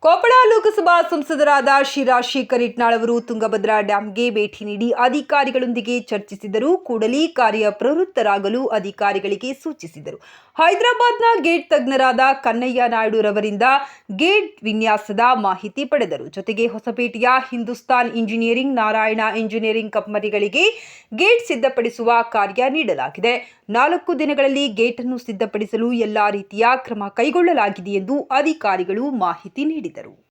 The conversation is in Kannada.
¡Compro! ಸಂಸದರಾದ ಶಿರಾ ಶೇಖರ್ ಇಟ್ನಾಳ್ ಅವರು ತುಂಗಭದ್ರಾ ಡ್ಯಾಂಗೆ ಭೇಟಿ ನೀಡಿ ಅಧಿಕಾರಿಗಳೊಂದಿಗೆ ಚರ್ಚಿಸಿದರು ಕೂಡಲೇ ಕಾರ್ಯ ಪ್ರವೃತ್ತರಾಗಲು ಅಧಿಕಾರಿಗಳಿಗೆ ಸೂಚಿಸಿದರು. ಹೈದರಾಬಾದ್ನ ಗೇಟ್ ತಜ್ಞರಾದ ಕನ್ನಯ್ಯ ನಾಯ್ಡು ರವರಿಂದ ಗೇಟ್ ವಿನ್ಯಾಸದ ಮಾಹಿತಿ ಪಡೆದರು. ಜೊತೆಗೆ ಹೊಸಪೇಟೆಯ ಹಿಂದೂಸ್ತಾನ್ ಇಂಜಿನಿಯರಿಂಗ್, ನಾರಾಯಣ ಇಂಜಿನಿಯರಿಂಗ್ ಕಂಪನಿಗಳಿಗೆ ಗೇಟ್ ಸಿದ್ಧಪಡಿಸುವ ಕಾರ್ಯ ನೀಡಲಾಗಿದೆ. ನಾಲ್ಕು ದಿನಗಳಲ್ಲಿ ಗೇಟ್ ಅನ್ನು ಸಿದ್ಧಪಡಿಸಲು ಎಲ್ಲಾ ರೀತಿಯ ಕ್ರಮ ಕೈಗೊಳ್ಳಲಾಗಿದೆ ಎಂದು ಅಧಿಕಾರಿಗಳು ಮಾಹಿತಿ ನೀಡಿದರು.